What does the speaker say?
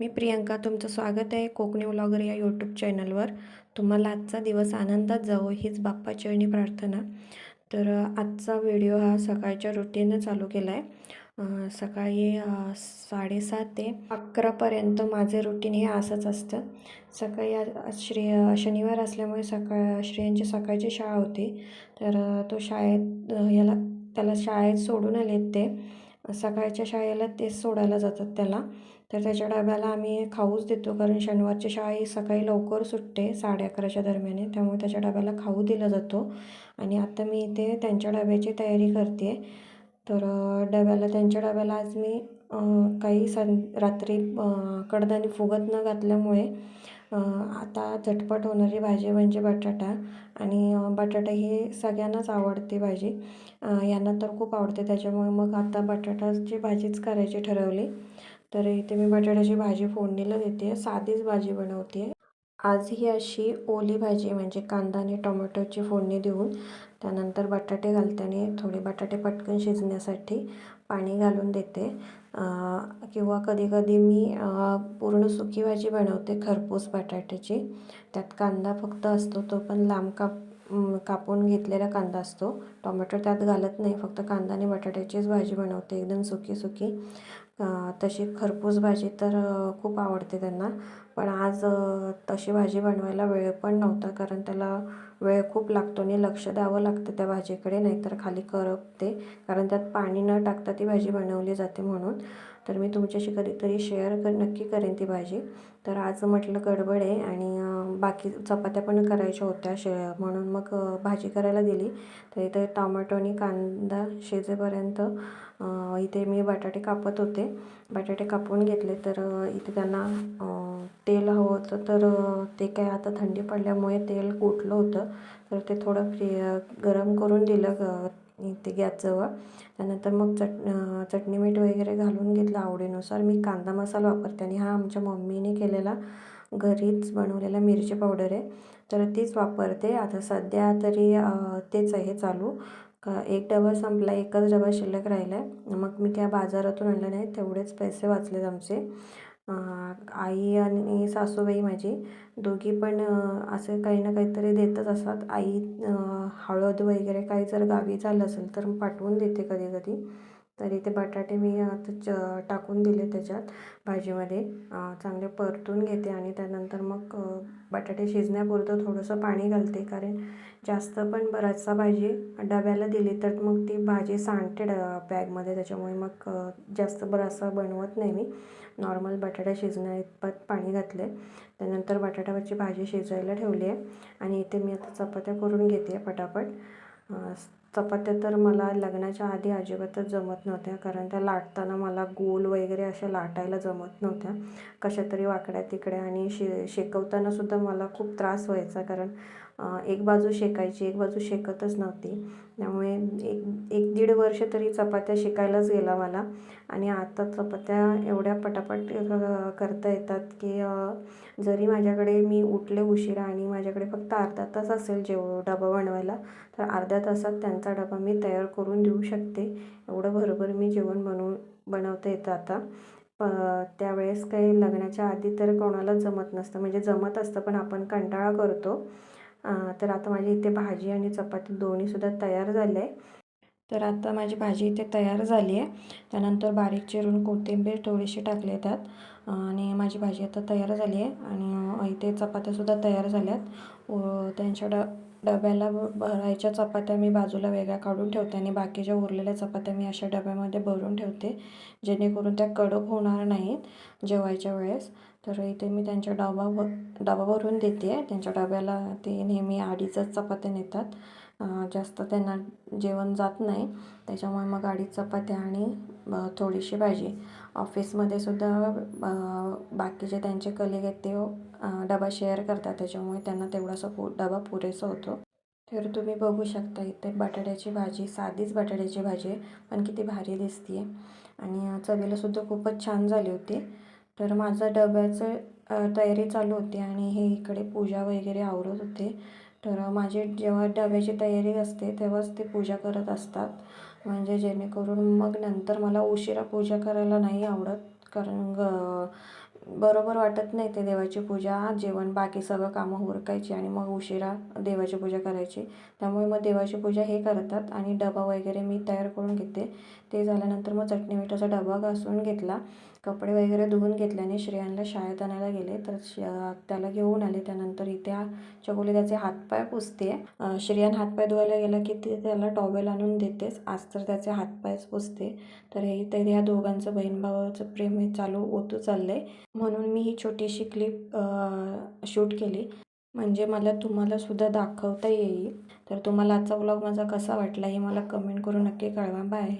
मी प्रियंका तुमचं स्वागत आहे कोकणी व्लॉगर या यूट्यूब चॅनलवर तुम्हाला आजचा दिवस आनंदात जावो हीच बाप्पाचरणी प्रार्थना. तर आजचा व्हिडिओ हा सकाळच्या रुटीनं चालू केला आहे सकाळी साडेसात ते अकरापर्यंत माझे रुटीन हे असंच असतं. सकाळी आज श्री शनिवार असल्यामुळे सकाळ श्रेयांची सकाळची शाळा होती. तर तो शाळेत याला त्याला शाळेत सोडून आलेत ते. सकाळच्या शाळेला तेच सोडायला जातात त्याला. तर त्याच्या डब्याला आम्ही खाऊच देतो कारण शनिवारची शाळा ही सकाळी लवकर सुटते साडे अकराच्या दरम्यान. त्यामुळे त्याच्या डब्याला खाऊ दिला जातो. आणि आता मी इथे त्यांच्या डब्याची तयारी करते. तर डब्याला त्यांच्या डब्याला आज मी काही सं रात्री कडधान्य फुगत न घातल्यामुळे आता झटपट होणारी भाजी म्हणजे बटाटा. आणि बटाटा ही सगळ्यांनाच आवडते भाजी. यांना तर खूप आवडते. त्याच्यामुळे मग आता बटाटाची भाजीच करायची ठरवली. तर इथे मी बटाट्याची भाजी फोडणीला देते. साधीच भाजी बनवते. आज ही अशी ओली भाजी म्हणजे कांदा आणि टोमॅटोची फोडणी देऊन. त्यानंतर बटाटे घालते आणि थोडे बटाटे पटकन शिजण्यासाठी पाणी घालून देते. किंवा कधीकधी मी पूर्ण सुकी भाजी बनवते खरपूस बटाट्याची. त्यात कांदा फक्त असतो तो पण लांब काप कापून घेतलेला कांदा असतो. टोमॅटो त्यात घालत नाही फक्त कांदा आणि बटाट्याचीच भाजी बनवते एकदम सुकी सुकी. तशी खरपूस भाजी तर खूप आवडते त्यांना. पण आज तशी भाजी बनवायला वेळ पण नव्हता कारण त्याला वेळ खूप लागतो आणि लक्ष द्यावं लागतं त्या भाजीकडे नाहीतर खाली करपते. कारण त्यात पाणी न टाकता ती भाजी बनवली जाते म्हणून. तर मी तुमच्याशी कधीतरी शेअर कर नक्की करेन ती भाजी. तर आज म्हटलं गडबड आहे आणि बाकी चपात्या पण करायच्या होत्या शे म्हणून मग भाजी करायला दिली तर इथे टॉमॅटो आणि कांदा शिजेपर्यंत इथे मी बटाटे कापत होते. बटाटे कापून घेतले तर इथे त्यांना तेल हवं होतं. तर ते काय आता थंडी पडल्यामुळे तेल कुठलं होतं? तर ते थोडं फ्री गरम करून दिलं ग इथे गॅसजवळ. त्यानंतर मग चट चटणी मीठ वगैरे घालून घेतलं आवडीनुसार. मी कांदा मसाला वापरते आणि हा आमच्या मम्मीने केलेला घरीच बनवलेला मिरची पावडर आहे. तर तीच वापरते. आता सध्या तरी तेच आहे चालू. का एक डबा संपला एकच डबा शिल्लक राहिला आहे मग मी त्या बाजारातून आणलं नाही तेवढेच पैसे वाचलेत आमचे. आई आणि सासूबाई माझी दोघी पण असं काही ना काहीतरी देतच असतात. आई हळद वगैरे काही जर गावी झालं असेल तर पाठवून देते कधी कधी तर इथे बटाटे मी आता च टाकून दिले त्याच्यात भाजीमध्ये. चांगले परतून घेते आणि त्यानंतर मग बटाटे शिजण्यापुरतं थोडंसं पाणी घालते. कारण जास्त पण बराचसा भाजी डब्याला दिली तर मग ती भाजी सांडते ड बॅगमध्ये. त्याच्यामुळे मग जास्त बराचसा बनवत नाही मी. नॉर्मल बटाटा शिजण्या इतपत पाणी घातले त्यानंतर बटाट्यावरची भाजी शिजायला ठेवली आहे. आणि इथे मी आता चपात्या करून घेते पटापट चपात्या तर मला लग्नाच्या आधी अजिबातच जमत नव्हत्या कारण त्या लाटताना मला गोल वगैरे अशा लाटायला जमत नव्हत्या कशा तरी वाकड्या तिकड्या आणि शे शेकवतानासुद्धा मला खूप त्रास व्हायचा कारण एक बाजू शेकायची एक बाजू शेकतच नव्हती. त्यामुळे एक एक दीड वर्ष तरी चपात्या शिकायलाच गेला मला. आणि आता चपात्या एवढ्या पटापट करता येतात की जरी माझ्याकडे मी उठले उशिरा आणि माझ्याकडे फक्त अर्धा तास असेल जेव डबा बनवायला तर अर्ध्या तासात त्यांचा डबा मी तयार करून देऊ शकते. एवढं भरभर मी जेवण बनवून बनवता येतं आता. प त्यावेळेस काही लग्नाच्या आधी तर कोणालाच जमत नसतं. म्हणजे जमत असतं पण आपण कंटाळा करतो. तर आता माझी इथे भाजी आणि चपाती दोन्हीसुद्धा तयार झाले. तर आता माझी भाजी इथे तयार झाली आहे. त्यानंतर बारीक चिरून कोथिंबीर थोडीशी टाकली त्यात. आणि माझी भाजी आता तयार झाली आहे. आणि इथे चपात्यासुद्धा तयार झाल्यात. व त्यांच्या ड डब्याला भरायच्या चपात्या मी बाजूला वेगळ्या काढून ठेवते आणि बाकीच्या उरलेल्या चपात्या मी अशा डब्यामध्ये भरून ठेवते जेणेकरून त्या कडक होणार नाहीत जेवायच्या वेळेस. तर इथे मी त्यांच्या डबा भ डबा भरून देते. आहे त्यांच्या डब्याला ते नेहमी अडीचच चपात्या नेतात. जास्त त्यांना जेवण जात नाही. त्याच्यामुळे मग अडीच चपात्या आणि थोडीशी भाजी. ऑफिसमध्ये सुद्धा बाकीचे त्यांचे कलिग आहेत ते डबा शेअर करतात. त्याच्यामुळे त्यांना तेवढासा पु डबा पुरेसा होतो. तर तुम्ही बघू शकता इथे बटाट्याची भाजी साधीच बटाट्याची भाजी आहे. पण किती भारी दिसते आहे आणि चवीलासुद्धा खूपच छान झाली होती. तर माझं डब्याचं तयारी चालू होती आणि हे इकडे पूजा वगैरे आवरत होते. तर माझी जेव्हा डब्याची तयारी असते तेव्हाच ते पूजा करत असतात. म्हणजे जेणेकरून मग नंतर मला उशिरा पूजा करायला नाही आवडत. कारण ग बरोबर वाटत नाही ते देवाची पूजा. जेवण बाकी सगळं कामं उरकायची आणि मग उशिरा देवाची पूजा करायची. त्यामुळे मग देवाची पूजा हे करतात आणि डबा वगैरे मी तयार करून घेते. ते झाल्यानंतर मग चटणी मिठाचा डबा घासून घेतला. कपडे वगैरे धुवून घेतल्याने श्रेयांला शाळेत आणायला गेले. तर श त्याला घेऊन आले. त्यानंतर इथे चकोली त्याचे हातपाय पुसते. श्रेयान हातपाय धुवायला गेला की ती त्याला टॉवेल आणून देतेच. आज तर त्याचे हातपायच पुसते. तर हे तर ह्या दोघांचं बहीण भावाचं प्रेम हे चालू होतं चाललंय. म्हणून मी ही छोटीशी क्लिप शूट केली. म्हणजे मला तुम्हाला सुद्धा दाखवता येईल. तर तुम्हाला आजचा व्लॉग माझा कसा वाटला हे मला कमेंट करून नक्की कळवा. बाय